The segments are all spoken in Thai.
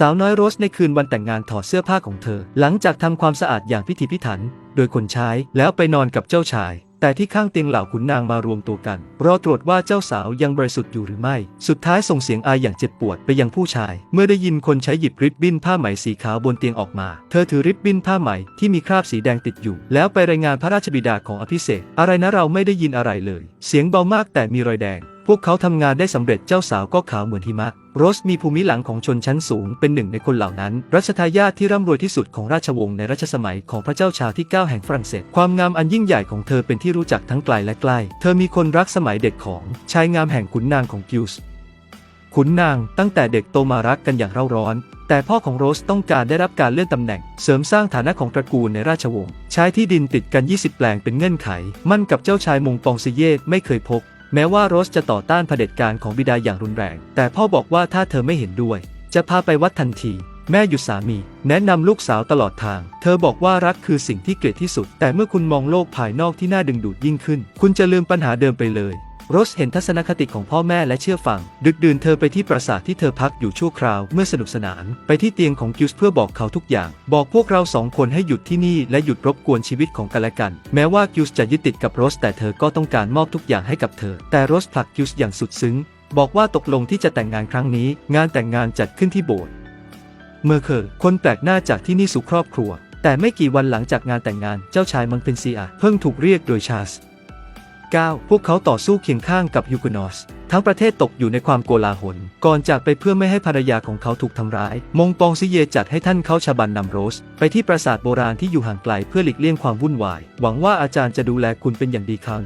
สาวน้อยโรสในคืนวันแต่งงานถอดเสื้อผ้าของเธอ หลังจากทำความสะอาดอย่างพิถีพิถัน โดยคนใช้แล้วไปนอนกับเจ้าชาย แต่ที่ข้างเตียงเหล่าขุนนางมารวมตัวกันรอตรวจว่าเจ้าสาวยังบริสุทธิ์อยู่หรือไม่ สุดท้ายส่งเสียงอายอย่างเจ็บปวดไปยังผู้ชาย เมื่อได้ยินคนใช้หยิบริบบิ้นผ้าไหมสีขาวบนเตียงออกมา เธอถือริบบิ้นผ้าไหมที่มีคราบสีแดงติดอยู่ แล้วไปรายงานพระราชบิดาของอภิเษกอะไรนะเราไม่ได้ยินอะไรเลย เสียงเบามากแต่มีรอยแดง พวกเขาทำงานได้สำเร็จเจ้าสาวก็ขาวเหมือนหิมะ โรสมีภูมิหลังของชนชั้นสูงเป็นหนึ่งในคนเหล่านั้น รัชทายาทที่ร่ำรวยที่สุดของราชวงศ์ในรัชสมัยของพระเจ้าชาที่ 9 แห่งฝรั่งเศส ความงามอันยิ่งใหญ่ของเธอเป็นที่รู้จักทั้งไกลและใกล้ เธอมีคนรักสมัยเด็กของชายงามแห่งขุนนางของกิวส์ขุนนางตั้งแต่เด็กโตมารักกันอย่างเร่าร้อน แต่พ่อของโรสต้องการได้รับการเลื่อนตำแหน่ง เสริมสร้างฐานะของตระกูลในราชวงศ์ใช้ที่ดินติดกัน 20 แปลงเป็นเงื่อนไข มั่นกับเจ้าชายมงปองซิเย่ไม่เคยพบ แม้ว่าโรสจะต่อต้านเผด็จการของบิดาอย่างรุนแรง แต่พ่อบอกว่าถ้าเธอไม่เห็นด้วย จะพาไปวัดทันที แม่หยุดสามี แนะนำลูกสาวตลอดทาง เธอบอกว่ารักคือสิ่งที่เกลียดที่สุด แต่เมื่อคุณมองโลกภายนอกที่น่าดึงดูดยิ่งขึ้น คุณจะลืมปัญหาเดิมไปเลย โรสเห็นทัศนคติของพ่อแม่และเชื่อฟัง ดึกดื่นเธอไปที่ปราสาทที่เธอพักอยู่ชั่วคราวเมื่อสนุกสนาน ไปที่เตียงของกิวส์เพื่อบอกเขาทุกอย่าง บอกพวกเราสองคนให้หยุดที่นี่และหยุดรบกวนชีวิตของกันและกัน แม้ว่ากิวส์จะยึดติดกับโรสแต่เธอก็ต้องการมอบทุกอย่างให้กับเธอ แต่โรสผลักกิวส์อย่างสุดซึ้ง บอกว่าตกลงที่จะแต่งงานครั้งนี้ งานแต่งงานจัดขึ้นที่โบสถ์เมื่อเคอร์คนแปลกหน้าจากที่นี่สู่ครอบครัว แต่ไม่กี่วันหลังจากงานแต่งงานเจ้าชายมังเพนเซียเพิ่งถูกเรียกโดยชาร์ลส์ 9. พวกเขาต่อสู้เคียงข้างกับยูกนอส ทั้งประเทศตกอยู่ในความโกลาหล ก่อนจากไปเพื่อไม่ให้ภรรยาของเขาถูกทำร้าย มงปองซิเยจัดให้ท่านเขาชาบันนำโรส ไปที่ปราสาทโบราณที่อยู่ห่างไกลเพื่อหลีกเลี่ยงความวุ่นวาย หวังว่าอาจารย์จะดูแลคุณเป็นอย่างดีครับ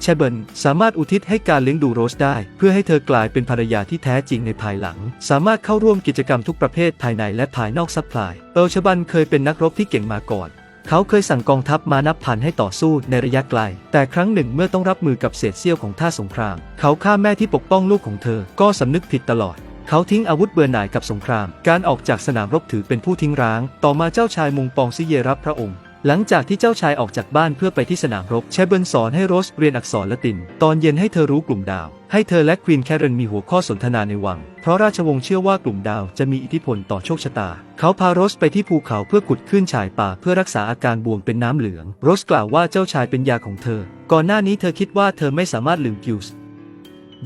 เชเบิลสามารถอุทิศให้การเลี้ยงดูโรสได้ เพื่อให้เธอกลายเป็นภรรยาที่แท้จริงในภายหลัง สามารถเข้าร่วมกิจกรรมทุกประเภทภายในและภายนอกซัพพลาย เอลชบันเคยเป็นนักรบที่เก่งมาก่อน เขาเคยสั่งกองทัพมานับพันให้ต่อสู้ในระยะไกล แต่ครั้งหนึ่งเมื่อต้องรับมือกับเศษเสี้ยวของท่าสงคราม เขาฆ่าแม่ที่ปกป้องลูกของเธอ ก็สำนึกผิดตลอด เขาทิ้งอาวุธเบื่อหน่ายกับสงคราม การออกจากสนามรบถือเป็นผู้ทิ้งร้าง ต่อมาเจ้าชายมุงปองซิเยรับพระองค์ หลังจากที่เจ้าชายออกจากบ้านเพื่อไปที่สนามรบเชเบิลสอนให้โรสเรียนอักษรละติน ตอนเย็นให้เธอรู้กลุ่มดาว ให้เธอและควีนแคเรนมีหัวข้อสนทนาในวัง เพราะราชวงศ์เชื่อว่ากลุ่มดาวจะมีอิทธิพลต่อโชคชะตา เขาพาโรสไปที่ภูเขาเพื่อขุดขึ้นฉายป่าเพื่อรักษาอาการบวมเป็นน้ำเหลือง โรสกล่าวว่าเจ้าชายเป็นยาของเธอ ก่อนหน้านี้เธอคิดว่าเธอไม่สามารถลืมกิวส์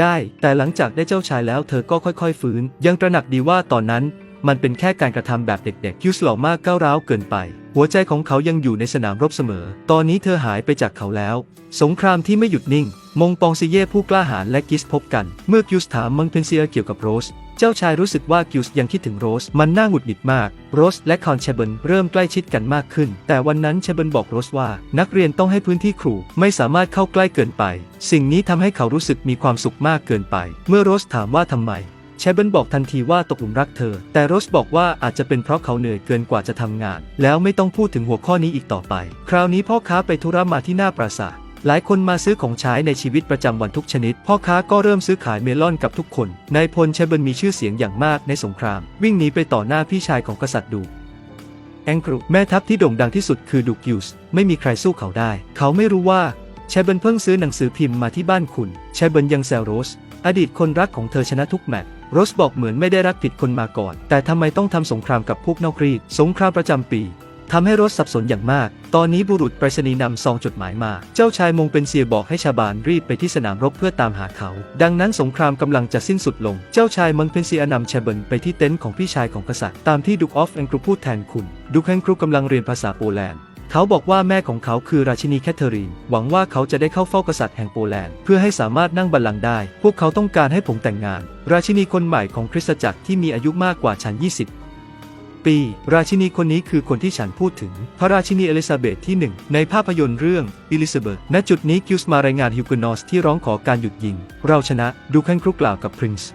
ได้ แต่หลังจากได้เจ้าชายแล้วเธอก็ค่อยๆ ฟื้น ยังตระหนักดีว่าตอนนั้น มันเป็นแค่การกระทำแบบเด็กๆ คิวส์หล่อมากก้าวร้าวเกินไป หัวใจของเขายังอยู่ในสนามรบเสมอ ตอนนี้เธอหายไปจากเขาแล้ว สงครามที่ไม่หยุดนิ่ง มงปองซิเย่ผู้กล้าหาญและกิสพบกัน เมื่อกิวสถามมังเพนเซียเกี่ยวกับโรส เจ้าชายรู้สึกว่ากิวส์ยังคิดถึงโรส มันน่าหงุดหงิดมาก โรสและคอนเชเบิลเริ่มใกล้ชิดกันมากขึ้น แต่วันนั้นเชเบิลบอกโรสว่า นักเรียนต้องให้พื้นที่ครู ไม่สามารถเข้าใกล้เกินไป สิ่งนี้ทำให้เขารู้สึกมีความสุขมากเกินไป เมื่อโรสถามว่าทำไม เชเบิลบอกทันทีว่าตกหลุมรักเธอ แต่โรสบอกว่าอาจจะเป็นเพราะเขาเหนื่อยเกินกว่าจะทำงาน แล้วไม่ต้องพูดถึงหัวข้อนี้อีกต่อไป คราวนี้พ่อค้าไปธุระมาที่หน้าปราสาทหลายคนมาซื้อของใช้ในชีวิตประจำวันทุกชนิด พ่อค้าก็เริ่มซื้อขายเมลอนกับทุกคน นายพลเชเบิลมีชื่อเสียงอย่างมากในสงคราม วิ่งหนีไปต่อหน้าพี่ชายของกษัตริย์ดูแองกรุแม่ทัพที่โด่งดังที่สุดคือดูกิวส์ไม่มีใครสู้เขาได้ เขาไม่รู้ว่าเชเบิลเพิ่งซื้อหนังสือพิมพ์มาที่บ้านคุณเชเบิลยังแซวโรส อดีตคนรักของเธอชนะทุกแมตช์ โรสบอกเหมือนไม่ได้รักผิดคนมาก่อน แต่ทำไมต้องทำสงครามกับพวกนอกรีด สงครามประจำปีทำให้โรสสับสนอย่างมาก ตอนนี้บุรุษไปรษณีย์นำซองจดหมายมา เจ้าชายมงเป็นเซียบอกให้ชาวบ้านรีบไปที่สนามรบเพื่อตามหาเขา ดังนั้นสงครามกำลังจะสิ้นสุดลง เจ้าชายมังเพนเซียนำเชเบิลไปที่เต็นท์ของพี่ชายของกษัตริย์ ตามที่ดุกออฟแองกรูพูดแทนคุณ ดุกแองกรูกำลังเรียนภาษาโปแลนด์ เขาบอกว่าแม่ของเขาคือราชินีแคทเธอรีน หวังว่าเขาจะได้เข้าเฝ้ากษัตริย์แห่งโปแลนด์เพื่อให้สามารถนั่งบัลลังก์ได้ พวกเขาต้องการให้ผมแต่งงาน ราชินีคนใหม่ของคริสตจักรที่มีอายุมากกว่าฉัน 20ปีราชินีคนนี้คือคนที่ฉันพูดถึง พระราชินีเอลิซาเบธที่หนึ่งในภาพยนตร์เรื่องอิลิซาเบธณจุดนี้กิวส์มารายงานฮิวกนอสที่ร้องขอการหยุดยิง เราชนะดูแคนครุกกล่าวกับพรินซ์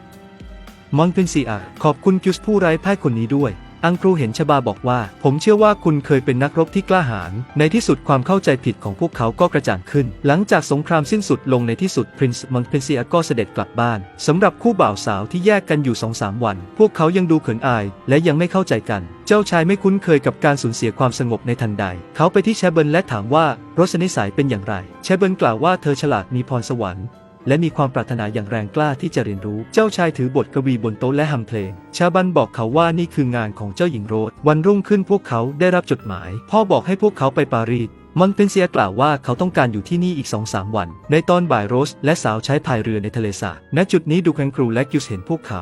มอนเพนซีอาขอบคุณกิวส์ผู้ไร้พ่ายคนนี้ด้วย อังกรูเห็นชบาบอกว่า ผมเชื่อว่าคุณเคยเป็นนักรบที่กล้าหาญ ในที่สุดความเข้าใจผิดของพวกเขาก็กระจ่างขึ้น หลังจากสงครามสิ้นสุดลงในที่สุดพรินซ์มอนเพนซีอาก็เสด็จกลับบ้าน สำหรับคู่บ่าวสาวที่แยกกันอยู่สองสามวัน พวกเขายังดูเขินอาย และยังไม่เข้าใจกัน เจ้าชายไม่คุ้นเคยกับการสูญเสียความสงบในทันใด เขาไปที่เชเบิลและถามว่ารสนิสัยเป็นอย่างไรเชเบิลกล่าวว่าเธอฉลาดมีพรสวรรค์ และมีความปรารถนาอย่างแรงกล้าที่จะเรียนรู้ เจ้าชายถือบทกวีบนโต๊ะและฮัมเพลง ชาบันบอกเขาว่านี่คืองานของเจ้าหญิงโรส วันรุ่งขึ้นพวกเขาได้รับจดหมาย พ่อบอกให้พวกเขาไปปารีสมอนเปนเซียกล่าวว่าเขาต้องการอยู่ที่นี่อีก2-3วัน ในตอนบ่ายโรส และสาวใช้พายเรือในทะเลสาบณจุดนี้ดูแคนครูและกิวส์เห็นพวกเขา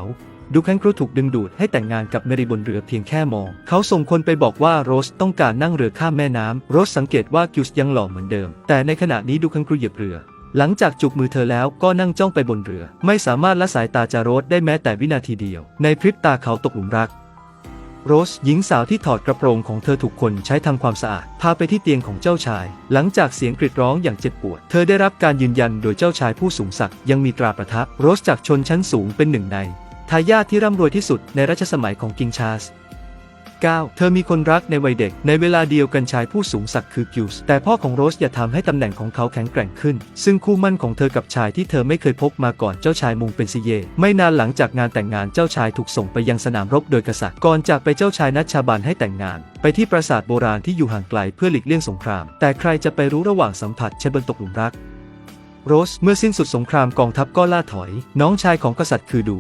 ดูแคนครูถูกดึงดูดให้แต่งงานกับเมริบนเรือเพียงแค่มอง เขาส่งคนไปบอกว่าโรสต้องการนั่งเรือข้ามแม่น้ำโรสสังเกตว่ากิวส์ยังหล่อเหมือนเดิม แต่ในขณะนี้ดูแคนครูเหยียบเรือ หลังจากจูบมือเธอแล้วก็นั่งจ้องไปบนเรือ ไม่สามารถละสายตาจาโรสได้แม้แต่วินาทีเดียว ในพริบตาเขาตกหลุมรัก โรสหญิงสาวที่ถอดกระโปรงของเธอถูกคนใช้ทำความสะอาด พาไปที่เตียงของเจ้าชาย หลังจากเสียงกรีดร้องอย่างเจ็บปวด เธอได้รับการยืนยันโดยเจ้าชายผู้สูงศักดิ์ยังมีตราประทับ โรสจากชนชั้นสูงเป็นหนึ่งในทายาทที่ร่ำรวยที่สุดในรัชสมัยของกิงชาร์ส 9. เธอมีคนรักในวัยเด็ก ในเวลาเดียวกันชายผู้สูงศักดิ์คือกิวส์แต่พ่อของโรสอย่าทำให้ตำแหน่งของเขาแข็งแกร่งขึ้น ซึ่งคู่มั่นของเธอกับชายที่เธอไม่เคยพบมาก่อนเจ้าชายมุงเป็นซิเย ไม่นานหลังจากงานแต่งงานเจ้าชายถูกส่งไปยังสนามรบโดยกษัตริย์ก่อนจากไปเจ้าชายนัดชาบันให้แต่งงาน ไปที่ปราสาทโบราณที่อยู่ห่างไกลเพื่อหลีกเลี่ยงสงคราม แต่ใครจะไปรู้ระหว่างสัมผัสเชบิลตกหลุมรักโรสเมื่อสิ้นสุดสงครามกองทัพก็ล่าถอย น้องชายของกษัตริย์คือดู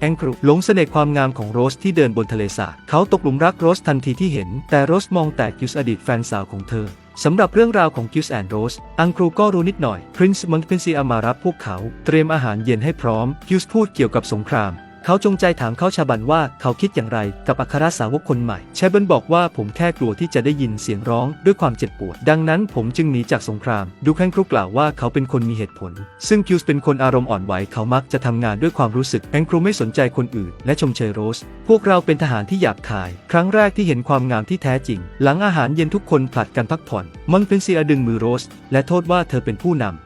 แองกรุหลงเสน่ห์ความงามของโรสที่เดินบนทะเลสาบเขาตกหลุมรักโรสทันทีที่เห็น แต่โรสมองแต่กิวส์อดีตแฟนสาวของเธอสำหรับเรื่องราวของกิวส์แอนด์โรสอังกรูก็รู้นิดหน่อย พรินซ์มอนเปนซีอามารับพวกเขา เตรียมอาหารเย็นให้พร้อม กิวส์พูดเกี่ยวกับสงคราม เขาจงใจถามเขาชาบันว่าเขาคิดอย่างไรกับอัครสาวกคนใหม่ชาบันบอกว่าผมแค่กลัวที่จะได้ยินเสียงร้องด้วยความเจ็บปวด ดังนั้นผมจึงหนีจากสงคราม ดูแคนครุกล่าวว่าเขาเป็นคนมีเหตุผล ซึ่งคิวส์เป็นคนอารมณ์อ่อนไหวเขามักจะทำงานด้วยความรู้สึกแองครูไม่สนใจคนอื่น และชมเชยโรส พวกเราเป็นทหารที่หยาบคาย ครั้งแรกที่เห็นความงามที่แท้จริง หลังอาหารเย็นทุกคนผลัดกันพักผ่อนมอนเป็นซียดึงมือโรส และโทษว่าเธอเป็นผู้นำ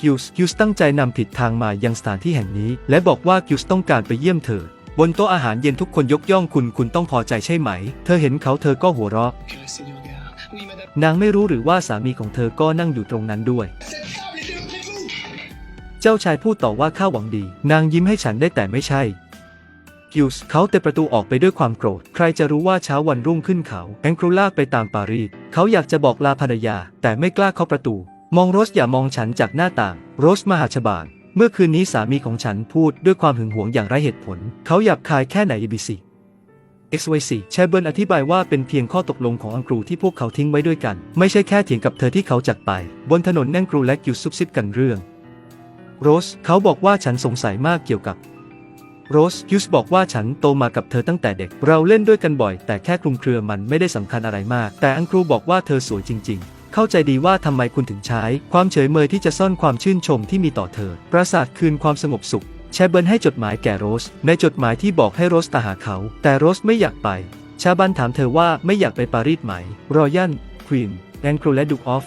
กิวส์กิวส์ตั้งใจนำผิดทางมายังสถานที่แห่งนี้ และบอกว่ากิวส์ต้องการไปเยี่ยมเธอ บนโต๊ะอาหารเย็นทุกคนยกย่องคุณคุณต้องพอใจใช่ไหม เธอเห็นเขาเธอก็หัวเราะ นางไม่รู้หรือว่าสามีของเธอก็นั่งอยู่ตรงนั้นด้วย เจ้าชายพูดต่อว่าข้าหวังดี นางยิ้มให้ฉันได้แต่ไม่ใช่กิวส์เขาเตะประตูออกไปด้วยความโกรธ ใครจะรู้ว่าเช้าวันรุ่งขึ้นเขาแองครูลากไปตามปารีสเขาอยากจะบอกลาภรรยา แต่ไม่กล้าเข้าประตู มองโรสอย่ามองฉันจากหน้าต่าง โรสมหาชบาลเมื่อคืนนี้สามีของฉันพูดด้วยความหึงหวงอย่างไร้เหตุผล เขาหยาบคายแค่ไหนบีซี XYZ แชเบิร์นอธิบายว่าเป็นเพียงข้อตกลงของอังกรูที่พวกเขาทิ้งไว้ด้วยกัน ไม่ใช่แค่เถียงกับเธอที่เขาจากไป บนถนนแน่งกรูและกิวซุบซิบกันเรื่อง โรส เขาบอกว่าฉันสงสัยมากเกี่ยวกับ โรสฮิวส์บอกว่าฉันโตมากับเธอตั้งแต่เด็ก เราเล่นด้วยกันบ่อย แต่แค่คลุมเครือมันไม่ได้สำคัญอะไรมาก แต่อังครูบอกว่าเธอสวยจริง ๆ เข้าใจดีว่าทำไมคุณถึงใช้ ความเฉยเมยที่จะซ่อนความชื่นชมที่มีต่อเธอ ปราสาทคืนความสงบสุขแชเบิร์นให้จดหมายแก่โรส ในจดหมายที่บอกให้โรสตาหาเขา แต่โรสไม่อยากไป ชาบันถามเธอว่าไม่อยากไปปารีสไหมรอยันควีนแองโครและดูออฟ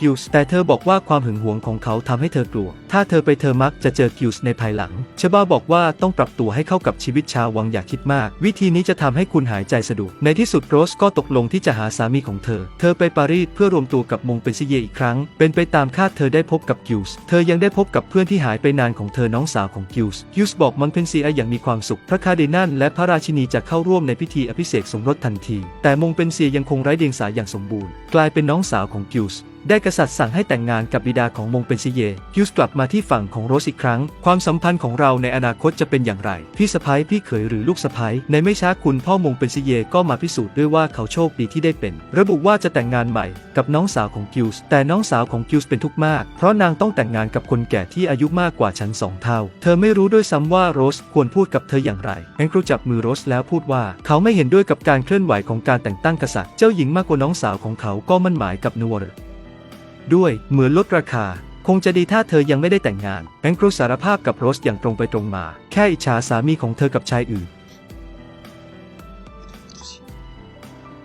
กิวส์แต่เธอบอกว่าความหึงหวงของเขาทำให้เธอกลัว ถ้าเธอไปเธอมักจะเจอกิวส์ในภายหลังเชบ้าบอกว่าต้องปรับตัวให้เข้ากับชีวิตชาววังอย่าคิดมาก วิธีนี้จะทำให้คุณหายใจสะดวก ในที่สุดโรสก็ตกลงที่จะหาสามีของเธอ เธอไปปารีสเพื่อรวมตัวกับมงเปนซิเยอีกครั้ง เป็นไปตามคาดเธอได้พบกับกิวส์เธอยังได้พบกับเพื่อนที่หายไปนานของเธอน้องสาวของกิวส์กิวส์บอกมอนเพนซีอาอย่างมีความสุขพระคาร์ดินัลและพระราชินีจะเข้าร่วมในพิธีอภิเษกสมรสทันที แต่มงเปนเซียยังคงไร้เดียงสาอย่างสมบูรณ์ กลายเป็นน้องสาวของกิวส์ ได้กษัตริย์สั่งให้แต่งงานกับบิดาของมงเป็นซิเยกิวส์กลับมาที่ฝั่งของโรสอีกครั้ง ความสัมพันธ์ของเราในอนาคตจะเป็นอย่างไร พี่สะพ้ยพี่เขยหรือลูกสะพ้ยในไม่ช้าคุณพ่อมงเป็นซิเยก็มาพิสูจน์ด้วยว่าเขาโชคดีที่ได้เป็น ระบุว่าจะแต่งงานใหม่กับน้องสาวของกิวส์แต่น้องสาวของกิวส์เป็นทุกข์มาก เพราะนางต้องแต่งงานกับคนแก่ที่อายุมากกว่าฉันสองเท่า เธอไม่รู้ด้วยซ้ำว่าโรสควรพูดกับเธออย่างไรแองครูจับมือโรสแล้วพูดว่า เขาไม่เห็นด้วยกับการเคลื่อนไหวของการแต่งตั้งกษัตริย์ เจ้าหญิงมากกว่าน้องสาวของเขาก็มั่นหมายกับนัวเร ด้วย เหมือนลดราคา คงจะดีถ้าเธอยังไม่ได้แต่งงาน แองครูสารภาพกับโรสอย่างตรงไปตรงมา แค่อิจฉาสามีของเธอกับชายอื่น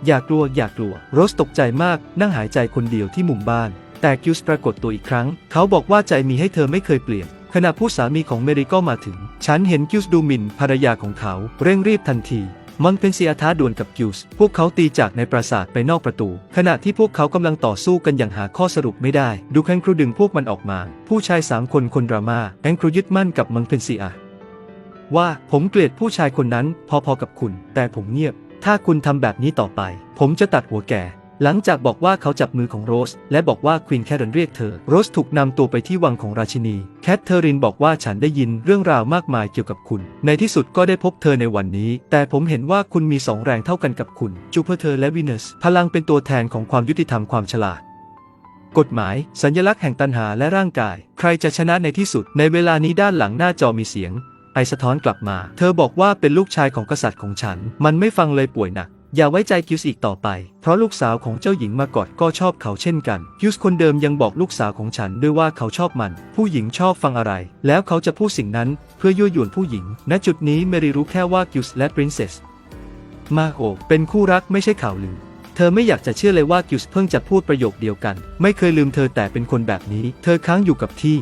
อย่ากลัวอย่ากลัว โรสตกใจมาก นั่งหายใจคนเดียวที่มุมบ้าน แต่กิวส์ปรากฏตัวอีกครั้ง เขาบอกว่าใจมีให้เธอไม่เคยเปลี่ยนขณะผู้สามีของเมริก็มาถึง ฉันเห็นกิวส์ดูหมิ่นภรรยาของเขา เร่งรีบทันที มังเพนเซียท้าดวลกับกิวส์พวกเขาตีจากในปราสาทไปนอกประตู ขณะที่พวกเขากำลังต่อสู้กันอย่างหาข้อสรุปไม่ได้ ดูแคนครูดึงพวกมันออกมา ผู้ชายสามคนคนดราม่าแองครูยึดมั่นกับมังเพนเซียว่าผมเกลียดผู้ชายคนนั้นพอๆกับคุณ แต่ผมเงียบ ถ้าคุณทำแบบนี้ต่อไป ผมจะตัดหัวแก หลังจากบอกว่าเขาจับมือของโรส และบอกว่าควีนแคทเธอรีนเรียกเธอ โรสถูกนำตัวไปที่วังของราชินี แคทเธอรีนบอกว่าฉันได้ยินเรื่องราวมากมายเกี่ยวกับคุณ ในที่สุดก็ได้พบเธอในวันนี้ แต่ผมเห็นว่าคุณมีสองแรงเท่ากันกับคุณ จูเปอร์เธอและวีนัส พลังเป็นตัวแทนของความยุติธรรมความฉลาด กฎหมาย สัญลักษณ์แห่งตันหาและร่างกาย ใครจะชนะในที่สุด ในเวลานี้ด้านหลังหน้าจอมีเสียง ไอสะท้อนกลับมา เธอบอกว่าเป็นลูกชายของกษัตริย์ของฉัน มันไม่ฟังเลยป่วยหนัก อย่าไว้ใจคิวส์อีกต่อไป เพราะลูกสาวของเจ้าหญิงมากอดก็ชอบเขาเช่นกันคิวส์คนเดิมยังบอกลูกสาวของฉันด้วยว่าเขาชอบมัน ผู้หญิงชอบฟังอะไร แล้วเขาจะพูดสิ่งนั้นเพื่อยั่วยวนผู้หญิง ณ จุดนี้เมรีรู้แค่ว่าคิวส์และปรินเซสมาโอเป็นคู่รักไม่ใช่ข่าวลือ เธอไม่อยากจะเชื่อเลยว่ากิวส์เพิ่งจะพูดประโยคเดียวกัน ไม่เคยลืมเธอแต่เป็นคนแบบนี้ เธอค้างอยู่กับที่